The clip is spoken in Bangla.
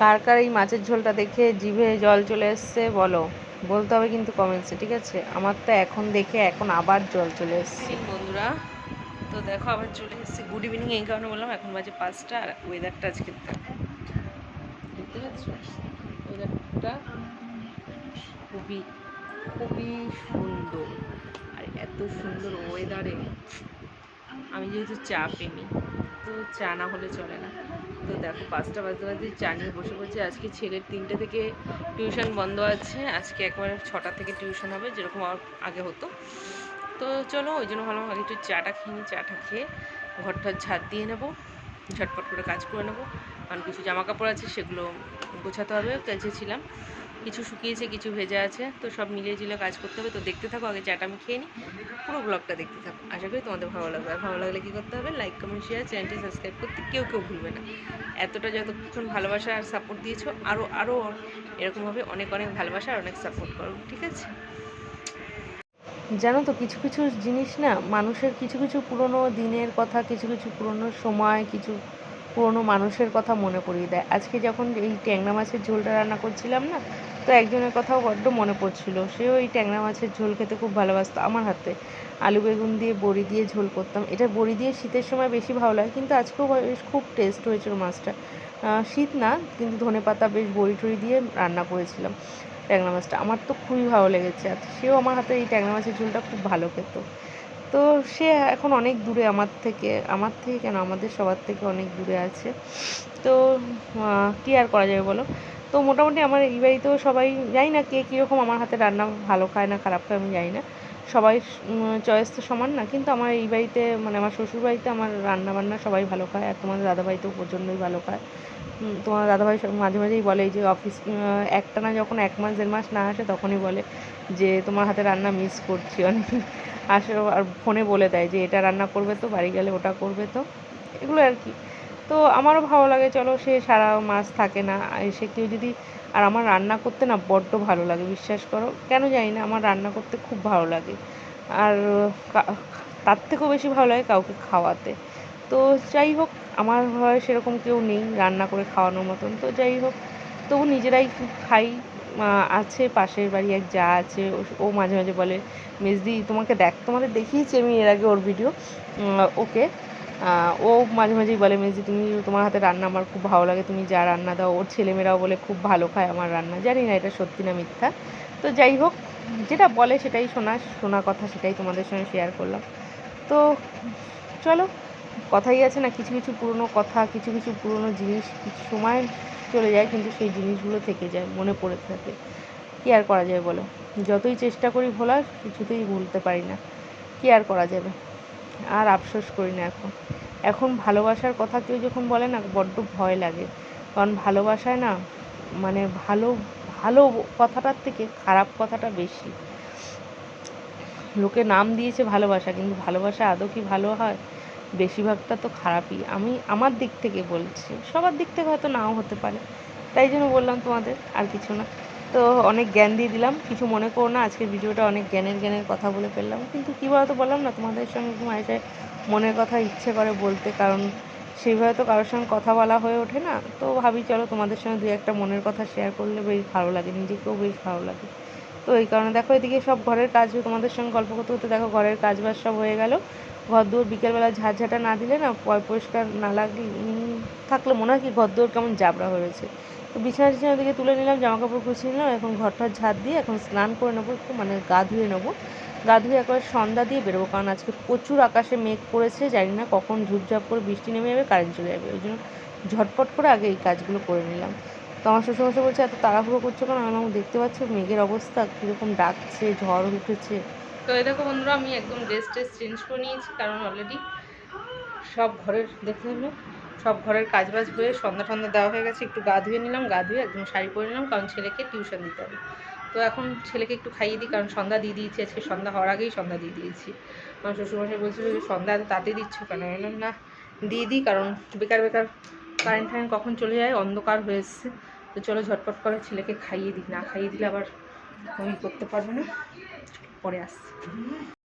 কার কার এই মাছের ঝোলটা দেখে জিভে জল চলে এসছে, বলো। বলতে হবে কিন্তু কমেন্টসে ঠিক আছে? আমার তো এখন দেখে এখন আবার জল চলে এসছে। বন্ধুরা, তো দেখো আবার চলে এসেছি। গুড ইভিনিং এই কারণে বললাম, এখন বাজে পাঁচটা আর ওয়েদারটা আজকে দেখো দেখতে ওয়েদারটা খুবই খুবই সুন্দর। আর এত সুন্দর ওয়েদারে আমি যেহেতু চা প্রেমী তো চা না হলে চলে না। তো দেখো, পাঁচটা বাজতে বাজতে চা নিয়ে বসে পড়ছে। আজকে ছেলের তিনটে থেকে টিউশন বন্ধ আছে। আজকে একবারে ছটা থেকে টিউশন হবে, যেরকম আমার আগে হতো। তো চলো, ওই জন্য ভালো আগে একটু চাটা খেয়ে নিই, চাটা খেয়ে ঘরটা ছাদ দিয়ে নেব, ঝটপট করে কাজ করে নেব। কারণ কিছু জামা কাপড় আছে, সেগুলো গোছাতে হবে কেচেছিলাম কিছু শুকিয়েছে, কিছু ভেজা আছে, তো সব মিলিয়ে ঝিলিয়ে কাজ করতে হবে। তো দেখতে থাকো, আগে চাটা আমি খেয়ে নিই, পুরো ব্লগটা দেখতে থাকো। আশা করি তোমাদের ভালো লাগবে। আর ভালো লাগলে কী করতে হবে? লাইক কমেন্ট শেয়ার চ্যানেলটি সাবস্ক্রাইব করতে কেউ কেউ ভুলবে না। এতটা যতক্ষণ ভালোবাসা আর সাপোর্ট দিয়েছ আরও আরও এরকমভাবে অনেক অনেক ভালোবাসা আর অনেক সাপোর্ট করো, ঠিক আছে? জানো তো, কিছু কিছু জিনিস না মানুষের কিছু কিছু পুরনো দিনের কথা, কিছু কিছু পুরনো সময়, কিছু পুরনো মানুষের কথা মনে করিয়ে দেয়। আজকে যখন এই ট্যাংরা মাছের ঝোলটা রান্না করছিলাম না, তো একজনের কথাও বড্ড মনে পড়ছিল। সেও এই ট্যাংরা মাছের ঝোল খেতে খুব ভালোবাসতো আমার হাতে। আলু বেগুন দিয়ে বড়ি দিয়ে ঝোল করতাম। এটা বড়ি দিয়ে শীতের সময় বেশি ভালো লাগে, কিন্তু আজকেও বেশ খুব টেস্ট হয়েছিল মাছটা। শীত না, কিন্তু ধনে পাতা বেশ বড়ি টড়ি দিয়ে রান্না করেছিলাম ট্যাংরা মাছটা। আমার তো খুবই ভালো লেগেছে। আর সেও আমার হাতে এই ট্যাংরা মাছের ঝোলটা খুব ভালো খেত। তো সে এখন অনেক দূরে আমার থেকে আমার থেকে কেন? আমাদের সবার থেকে অনেক দূরে আছে। তো কী আর করা যাবে বলো? তো মোটামুটি আমার এই বাড়িতেও সবাই জানি না কে কীরকম আমার হাতে রান্না ভালো খায় না খারাপ খায়, আমি জানি না। সবাই চয়েস তো সমান না, কিন্তু আমার এই বাড়িতে মানে আমার শ্বশুর বাড়িতে আমার রান্না বান্না সবাই ভালো খায়, আর তোমাদের দাদাবাড়িতেও প্রচণ্ডই ভালো খায়। তোমার দাদাভাই মাঝে মাঝেই বলে যে অফিস একটা না যখন এক মাস, দেড় মাস না আসে তখনই বলে যে তোমার হাতে রান্না মিস করছি অনেক। আসে আর ফোনে বলে দেয় যে এটা রান্না করবে তো, বাড়ি গেলে ওটা করবে তো। এগুলো আর কি। তো আমারও ভালো লাগে, চলো সে সারা মাস থাকে না, এসে কেউ যদি, আর আমার রান্না করতে না বড্ড ভালো লাগে, বিশ্বাস করো। কেন জানি না, আমার রান্না করতে খুব ভালো লাগে। আর তার থেকেও বেশি ভালো লাগে কাউকে খাওয়াতে। তো যাই হোক আমার হয় সেরকম কেউ নেই রান্না করে খাওয়ানোর মতন, তো যাই হোক, তবু নিজেরাই খাই আছে পাশের বাড়ি এক যা আছে, ও মাঝে মাঝে বলে, মেজদি, তোমাকে দেখ, তোমাদের দেখিয়েছি আমি এর আগে ওর ভিডিও ওকে। ও মাঝে মাঝেই বলে মেজি তুমি তোমার হাতে রান্না আমার খুব ভালো লাগে, তুমি যা রান্না দাও। ওর ছেলেমেয়েরাও বলে, খুব ভালো খায় আমার রান্না। জানি না এটা সত্যি না মিথ্যা, তো যাই হোক, যেটা বলে সেটাই শোনা শোনা কথা সেটাই তোমাদের সঙ্গে শেয়ার করলাম। তো চলো কথাই আছে না, কিছু কিছু পুরনো কথা, কিছু কিছু পুরনো জিনিস, কিছু সময় চলে যায় কিন্তু সেই জিনিসগুলো থেকে যায়, মনে পড়ে থাকে। কী আর করা যায় বলো? যতই চেষ্টা করি ভোলার, কিছুতেই ভুলতে পারি না। কী আর করা যাবে? আর আফসোস করি না এখন। এখন ভালোবাসার কথা কেউ যখন বলে না, বড্ড ভয় লাগে। কারণ ভালোবাসায় না মানে ভালো ভালো কথাটার থেকে খারাপ কথাটা বেশি। লোকে নাম দিয়েছে ভালোবাসা, কিন্তু ভালোবাসা আদৌ কি ভালো হয়? বেশিরভাগটা তো খারাপই। আমি আমার দিক থেকে বলছি, সবার দিক থেকে হয়তো নাও হতে পারে। তাই জন্য বললাম তোমাদের, আর কিছু না। তো অনেক জ্ঞান দিয়ে দিলাম, কিছু মনে করো না, আজকের ভিডিওটা অনেক জ্ঞানের জ্ঞানের কথা বলে ফেললাম। কিন্তু কী বলতো বললাম না, তোমাদের সঙ্গে মাঝে মনের কথা ইচ্ছে করে বলতে, কারণ সেইভাবে তো কারোর সঙ্গে কথা বলা হয়ে ওঠে না। তো ভাবি, চলো তোমাদের সঙ্গে দু একটা মনের কথা শেয়ার করলে বেশ ভালো লাগে, নিজেকেও বেশ ভালো লাগে। তো এই কারণে দেখো এদিকে সব ঘরের কাজ তোমাদের সঙ্গে গল্প করতে করতে দেখো ঘরের কাজ বাজ সব হয়ে গেল। ঘর দুয়ার বিকেলবেলা ঝাঁটা না দিলে না পরিষ্কার না লাগলে থাকলে মনে হয় কি ঘর দুয়ার কেমন জাবড়া হয়েছে তো বিছানা টিছানা দিকে তুলে নিলাম জামা কাপড় গুছিয়ে নিলাম, এখন ঘরটা ঝাঁট দিয়ে এখন স্নান করে নেব একটু মানে গা ধুয়ে নেব। গা ধুয়ে একবার সন্ধ্যা দিয়ে বেরোবো, কারণ আজকে প্রচুর আকাশে মেঘ করেছে, জানি না কখন ঝুপঝাপ করে বৃষ্টি নেমে যাবে কারেন্ট চলে যাবে। ওই জন্য ঝটপট করে আগে এই কাজগুলো করে নিলাম। আমার শ্বশুরমশাই বলছে, এত তাড়াহুড়ো করছ কেন? আমি দেখতে পাচ্ছ মেঘের অবস্থা, কীরকম ডাকছে, ঝড় উঠেছে। তো এই দেখো বন্ধুরা, আমি একদম ড্রেস ট্রেস চেঞ্জ করে নিয়েছি, কারণ অলরেডি সব ঘরের, দেখতে হলো সব ঘরের কাজ বাজ হয়ে সন্ধ্যা সন্ধ্যা দেওয়া হয়ে গেছে, একটু গা ধুয়ে নিলাম, গা ধুয়ে একদম শাড়ি পরে নিলাম, কারণ ছেলেকে টিউশন দিতে হবে। তো এখন ছেলেকে একটু খাইয়ে দিই, কারণ সন্ধ্যা দিয়ে দিয়েছি, আজকে সন্ধ্যা হওয়ার আগেই সন্ধ্যা দিয়ে দিয়েছি। আমার শ্বশুরমশাই বলছিল যে সন্ধ্যা এত তাতে দিচ্ছ কেন? বললাম, না, দিয়ে দিই, কারণ বেকার বেকার কারেন্ট ফারেন্ট কখন চলে যায়? অন্ধকার হয়ে এসছে। তো চলো ঝটপট করে ছেলেকে খাইয়ে দিই। না খাইয়ে দিলে আবার ওই করতে পারবে না। পরে আসছি।